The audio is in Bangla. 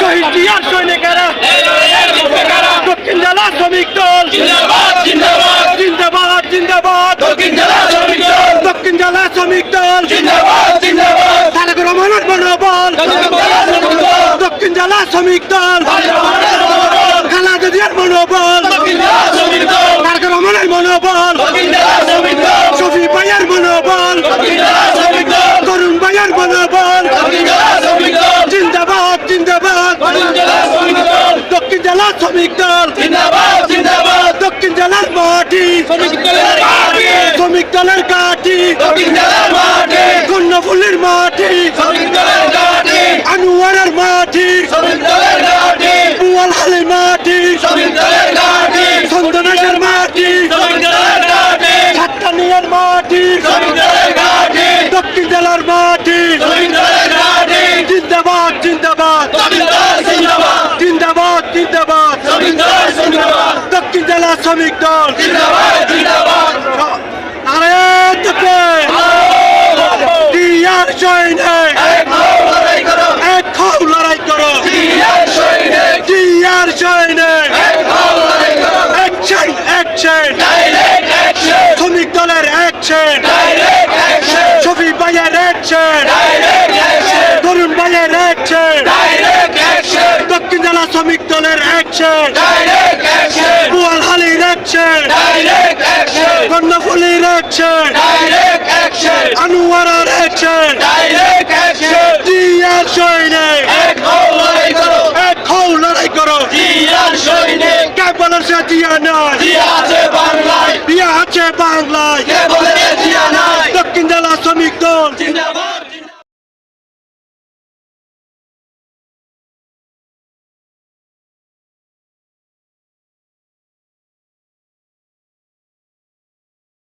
শহীদ জিয়ার সৈনিকেরা। দক্ষিণ জেলা শ্রমিক দল। দক্ষিণ জেলা শ্রমিক দল। তারেক রহমানের মনোবল। দক্ষিণ জেলা শ্রমিক দল। খালাদা জিয়ার মনোবল। তারেক রহমানের মনোবল। শফি ভাইয়ের মনোবল তরুণ ভাইয়ের মনোবল জিন্দাবাদ জিন্দাবাদ দক্ষিণ জেলা শ্রমিক দল। দক্ষিণ জেলার মাটি। শ্রমিক দলের কাঠি। কন্যাফুলের মাটি। আনোয়ারের মাটি। বুয়ালহালের মাটি। সন্তনাশের মাটি। সাতকানিয়ার মাটি দক্ষিণ জেলার মাটি জিন্দাবাদ জিন্দাবাদ জিন্দাবাদ। দক্ষিণ জেলা শ্রমিক দল। লড়াই করো। দিয়ার সৈনে অ্যাকশন অ্যাকশন শ্রমিক দলের অ্যাকশন শফি ভাইয়ের অ্যাকশন তরুণ ভাইয়ের অ্যাকশন দক্ষিণ জেলা শ্রমিক দলের অ্যাকশন বুয়ালহালির অ্যাকশন কর্ণফুলির অ্যাকশন আনোয়ারের অ্যাকশন দিয়ার সৈনে এক খাও লড়াই করো। কে বলে সে দিয়া নয়। দিয়া আছে বাংলায়। দক্ষিণ জেলা শ্রমিক দল।